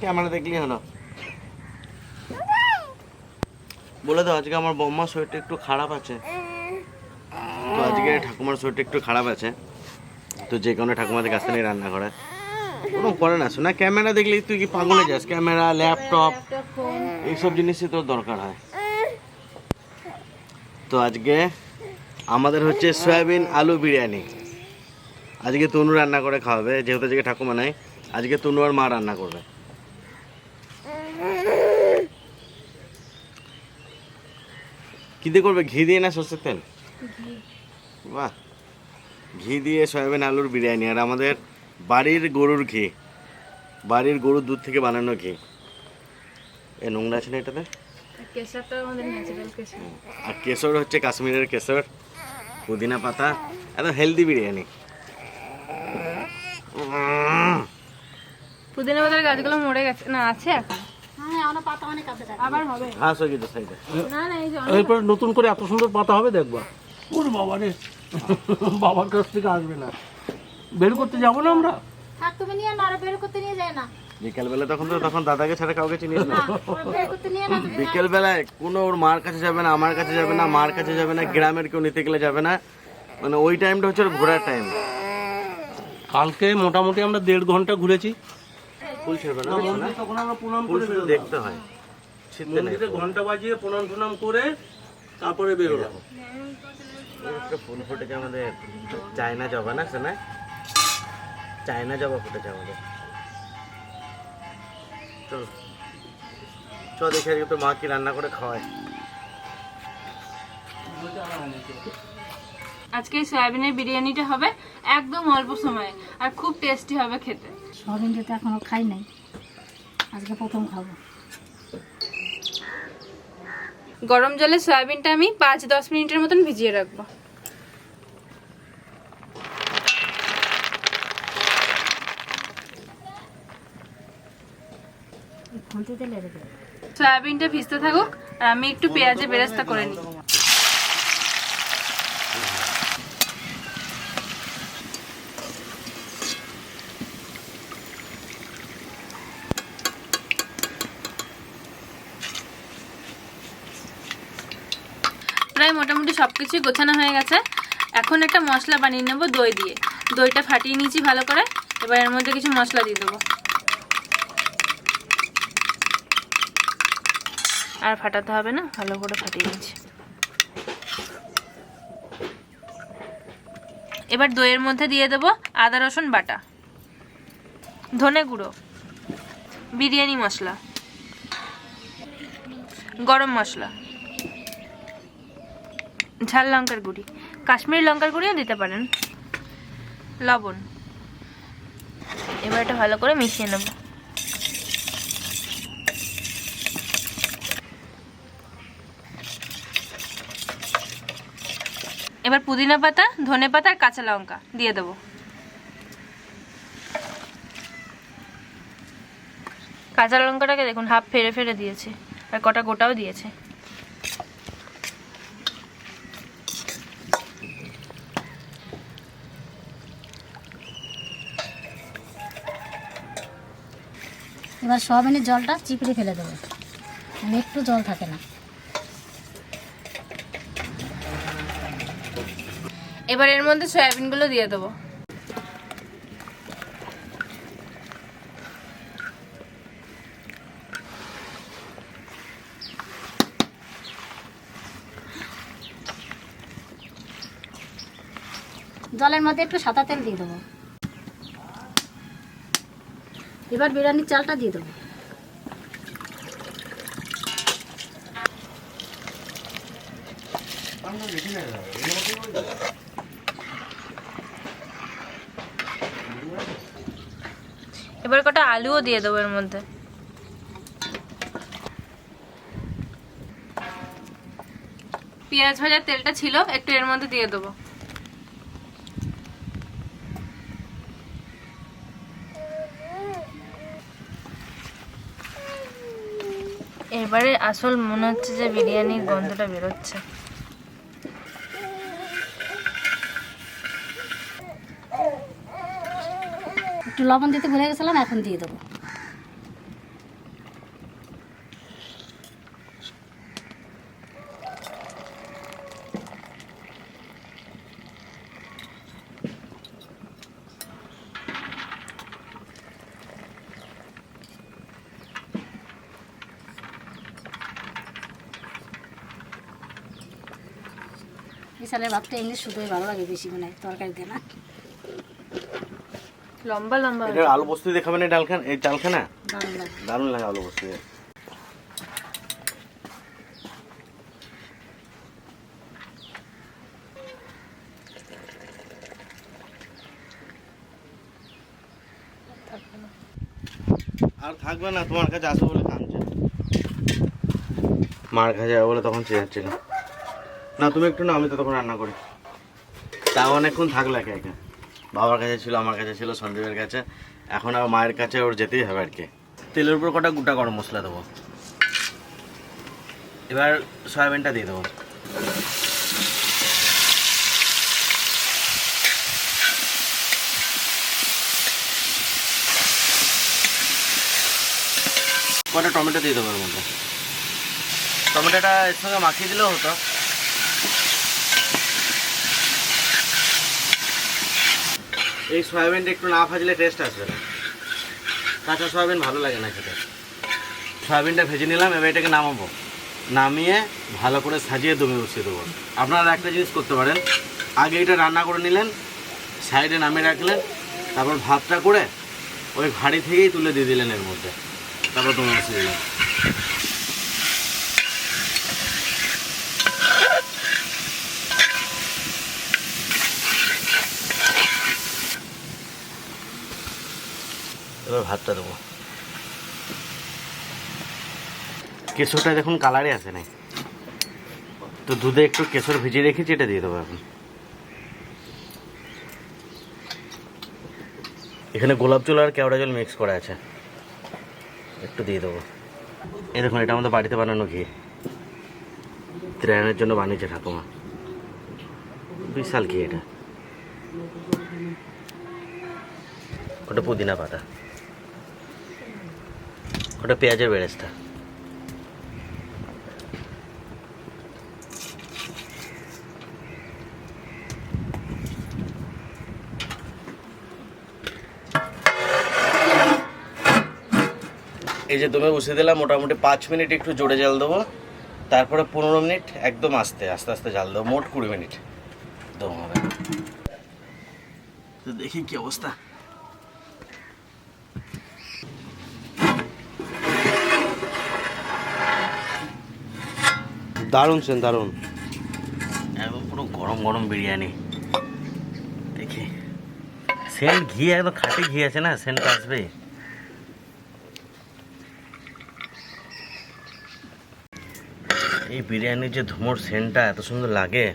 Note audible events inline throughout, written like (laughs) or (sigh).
Camera দেখলেই হলো। বলে দাও, আজকে আমার বম্মার শরীরটা একটু খারাপ আছে। তো আজকে ঠাকুমার শরীরটা একটু খারাপ আছে। তো যে কোনো ঠাকুমাদের কাছ থেকে রান্না করে কোনো করে না, শোনা, ক্যামেরা দেখলে তুই কি পাগলে যাস? ক্যামেরা, ল্যাপটপ, এইসব জিনিসই তোর দরকার হয়। তো আজকে আমাদের হচ্ছে সয়াবিন আলু বিরিয়ানি। আজকে তনু রান্না করে খাওয়াবে, যেহেতু আজকে ঠাকুমা নাই। আজকে তনু আর মা রান্না করবে। কি দিয়ে করবে? ঘি দিয়ে না সর্ষের তেল? বাহ। ঘি দিয়ে সয়াবিন আলুর বিরিয়ানি আর আমাদের বাড়ির গরুর ঘি। বাড়ির গরুর দুধ থেকে বানানো ঘি। এ নোংরা আছে না এটাতে? আর কেশর। হচ্ছে কাশ্মীরের কেশর পুদিনা পাতা একদম হেলদি বিরিয়ানি। পুদিনা পাতার গাছগুলো মরে গেছে। না আছে এখন। হ্যাঁ আবার হবে? হয়ে গেছে সাইডে না না এই যে এরপর নতুন করে এত সুন্দর পাতা হবে দেখবা। ওর বাবা রে? বাবার কাছ থেকে আসবে না। বের করতে যাব না আমরা? থাক তুমি নিয়ে না বের করতে নিয়ে যায় না। বিকেলবেলা তখন তো তখন দাদাকে ছাড়া কাউকে চিনিস না। না ওরা বের করতে নিয়ে না তুমি বিকেল বেলায় কোনো ওর মার কাছে যাবে না আমার কাছে যাবে না মার কাছে যাবে না গ্রামের কেউ নিতে গেলে যাবে না। মানে ওই টাইমটা হচ্ছে ওর ঘোরার টাইম কালকে মোটামুটি আমরা দেড় ঘণ্টা ঘুরেছি। ফুল ছেড়বে না তখন আমরা প্রণাম করে দেখতে হয় মন্দিরে ঘণ্টা বাজিয়ে প্রণাম টনাম করে তারপরে বেরোলাম। একটা ফুল ফুটেছে আমাদের চায়না জবা না শোনা? চায়না জবা ফুটেছে আমাদের। চল। চ দেখে আজকে তো মা কি রান্না করে খাওয়ায়। আজকে সয়াবিনের বিরিয়ানিটা হবে একদম অল্প সময়ে আর খুব টেস্টি হবে খেতে। সবিনটা তো এখনও খাই নাই। আজকে প্রথম খাব। গরম জলে সয়াবিনটা আমি পাঁচ দশ মিনিটের মতন ভিজিয়ে রাখব। সয়াবিনটা ভিজতে থাকুক আর আমি একটু পেঁয়াজে বেরেস্তা করে নিই প্রায় মোটামুটি সব কিছুই গোছানো হয়ে গেছে। এখন একটা মশলা বানিয়ে নেব দই দিয়ে। দইটা ফাটিয়ে নিয়েছি ভালো করে। এবার এর মধ্যে কিছু মশলা দিয়ে দেবো। আর ফাটাতে হবে না, ভালো করে ফাটিয়ে নিচ্ছি এবার দইয়ের মধ্যে দিয়ে দেবো আদা, রসুন, বাটা। ধনে গুঁড়ো। বিরিয়ানি মশলা। গরম মশলা। ঝাল লঙ্কার গুঁড়ি। কাশ্মীরি লঙ্কার গুঁড়িও দিতে পারেন। লবণ। এবার এটা ভালো করে মিশিয়ে নেব। এবার পুদিনা পাতা, ধনে পাতা আর কাঁচা লঙ্কা দিয়ে দেবো। কাঁচা লঙ্কাটাকে দেখুন, হাফ ফেরে ফেরে দিয়েছে। আর কটা গোটাও দিয়েছে। এবার সয়াবিনের জলটা চিপড়ে ফেলে দেবো। মানে একটু জল থাকে না। এবার এর মধ্যে সয়াবিনগুলো দিয়ে দেবো। জলের মধ্যে একটু সাদা তেল দিয়ে দেবো। এবার বিরিয়ানির চালটা দিয়ে দেবো। এবার কটা আলুও দিয়ে দেবো এর মধ্যে। পেঁয়াজ ভাজার তেলটা ছিল, একটু এর মধ্যে দিয়ে দেবো। এবারে আসল মনে হচ্ছে যে বিরিয়ানির গন্ধটা বেরোচ্ছে। একটু লবণ দিতে ভুলে গেছিলাম, এখন দিয়ে দেবো। চালের ভাতটা এমনি শুধুই ভালো লাগে বেশি মনে হয় তরকারিতে না? লম্বা লম্বা এটা আলু পোস্ত দিয়ে খাবেন এই ডালখানা এই চালখানা? দারুণ লাগে। লাগে আলু দিয়ে। আর থাকবে না তোমার কাছে আসবে বলে কাঁদছে। মার কাছে যাবে বলে তখন চেয়ে চেয়েছিল না, তুমি একটু না আমি তো তখন রান্না করি। তা অনেকক্ষণ থাকল একে একে। বাবার কাছে ছিল, আমার কাছে ছিল সন্দীপের কাছে। এখন আর মায়ের কাছে ওর যেতেই হবে আর কি। তেলের উপর কটা গোটা গরম মশলা দেবো। এবার সয়াবিনটা দিয়ে দেবো। কটা টমেটো দিয়ে দেবো এর মধ্যে? টমেটোটা এর সঙ্গে মাখিয়ে দিলেও হতো। এই সয়াবিনটা একটু না ভাজলে টেস্ট আসবে না। কাঁচা সয়াবিন ভালো লাগে না খেতে। সয়াবিনটা ভেজে নিলাম, এবার এটাকে নামাবো। নামিয়ে ভালো করে সাজিয়ে দমে বসিয়ে দেবো। আপনারা একটা জিনিস করতে পারেন। আগে এটা রান্না করে নিলেন, সাইডে নামিয়ে রাখলেন, তারপর ভাতটা করে ওই হাঁড়ি থেকেই তুলে দিয়ে দিলেন এর মধ্যে। তারপর দমে বসিয়ে দিলেন। এবার ভাতটা দেবো। কেশরটা দেখুন কালারে আসে নাই। তো দুধে একটু কেশর ভিজিয়ে রেখেছি, এটা দিয়ে দেবো এখন। এখানে গোলাপ জল আর কেওড়া জল মিক্স করা আছে। একটু দিয়ে দেবো। এই দেখুন, এটা আমাদের বাড়িতে বানানো ঘি। ত্রায়নের জন্য বানিয়েছে ঠাকুমা। বিশাল ঘি এটা। ওটা পুদিনা পাতা। ওটা পেঁয়াজের বেরেস্তা। এই যে দমে বসিয়ে দিলাম মোটামুটি পাঁচ মিনিট একটু জোরে জাল দেবো। তারপরে পনেরো মিনিট একদম আস্তে আস্তে আস্তে জাল দেবো। মোট কুড়ি মিনিট। দম হবে। তো দেখি কি অবস্থা। দারুণ, সেন, দারুণ। একদম পুরো গরম গরম বিরিয়ানি। দেখি। সেন ঘি, একদম খাঁটি ঘি আছে না? সেন্ট আসবে। এই বিরিয়ানির যে ধুমোর সেন্টটা এত সুন্দর লাগে।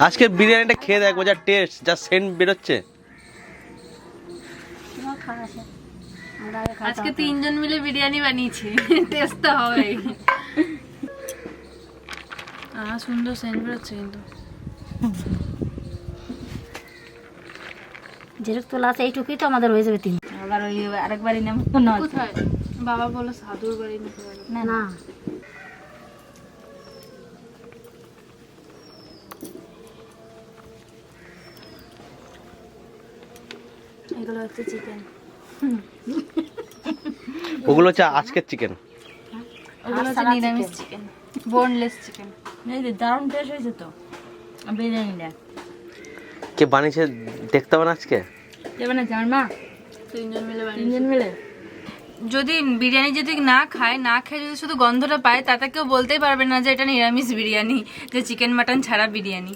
আজকে বিরিয়ানিটা খেয়ে দেখব যা টেস্ট যা সেন্ট বেরোচ্ছে। আজকে তিনজন মিলে বিরিয়ানি বানিয়েছি। (laughs) টেস্ট তো হবে আহ সুন্দর সেন্ট বেরোচ্ছে কিন্তু। যেরকম তোলা আছে এইটুকুই তো আমাদের হয়ে যাবে তিন। আবার ওই আরেকবারই নেব না কোথায়? বাবা বলো সাধুর বাড়ি। না না। এগুলো হচ্ছে চিকেন (laughs) ওগুলো হচ্ছে আজকের চিকেন ওগুলো হচ্ছে নিরামিষ চিকেন বোনলেস চিকেন দারুণ টেস্ট হয়েছে তো। বিরিয়ানিটা কে বানিয়েছে দেখতে হবে আজকে? যাবে না জান মা। তিনজন মিলে বানিয়েছি। তিনজন মিলে। যদি বিরিয়ানি যদি না খায় না খেয়ে যদি শুধু গন্ধটা পায় তাতে কেউ বলতেই পারবে না যে এটা নিরামিষ বিরিয়ানি যে চিকেন মাটন ছাড়া বিরিয়ানি।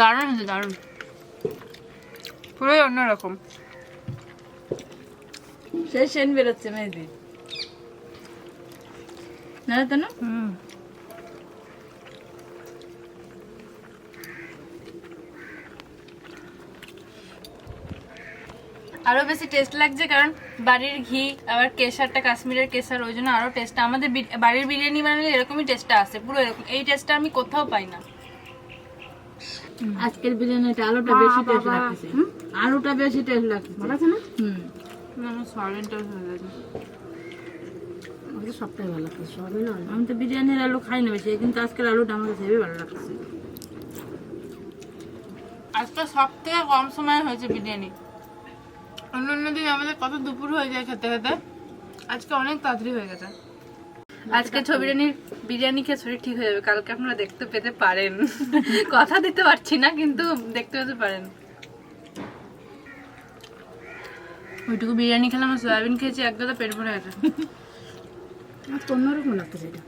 দারুণ হয়েছে দারুণ। পুরোই অন্যরকম। সে সেন বেরোচ্ছে মেয়েদি না তো না। হুম। আরও বেশি টেস্ট লাগছে কারণ বাড়ির ঘি আবার কেশারটা কাশ্মীরের কেশার ওই জন্য আরও টেস্টটা আমাদের বাড়ির বিরিয়ানি বানালে এরকমই টেস্টটা আসে পুরো এরকম। এই টেস্টটা আমি কোথাও পাই না। আজকের বিরিয়ানিটা আলুটা বেশি টেস্ট লাগতেছে। আলুটা বেশি টেস্ট লাগতেছে। ভালো আছে না? হুম। আমার সয়াবিনটা হয়ে গেছে সবটাই ভালো লাগছে সবই না আমি তো বিরিয়ানির আলু খাই না বেশি কিন্তু আজকের আলুটা আমার কাছে ভালো লাগছে আজকে সব থেকে কম সময় হয়েছে বিরিয়ানি। অন্য অন্য দিন আমাদের কত দুপুর হয়ে যায় খেতে খেতে আজকে অনেক তাড়াতাড়ি হয়ে গেছে। আজকে ছবিরানির বিরিয়ানি খেয়ে শরীর ঠিক হয়ে যাবে। কালকে আপনারা দেখতে পেতে পারেন। (laughs) কথা দিতে পারছি না কিন্তু দেখতে পেতে পারেন। ওইটুকু বিরিয়ানি খেলাম সয়াবিন খেয়েছি এক গাদা পেট ভরে গেছে। অন্যরকম লাগতেছে এটা।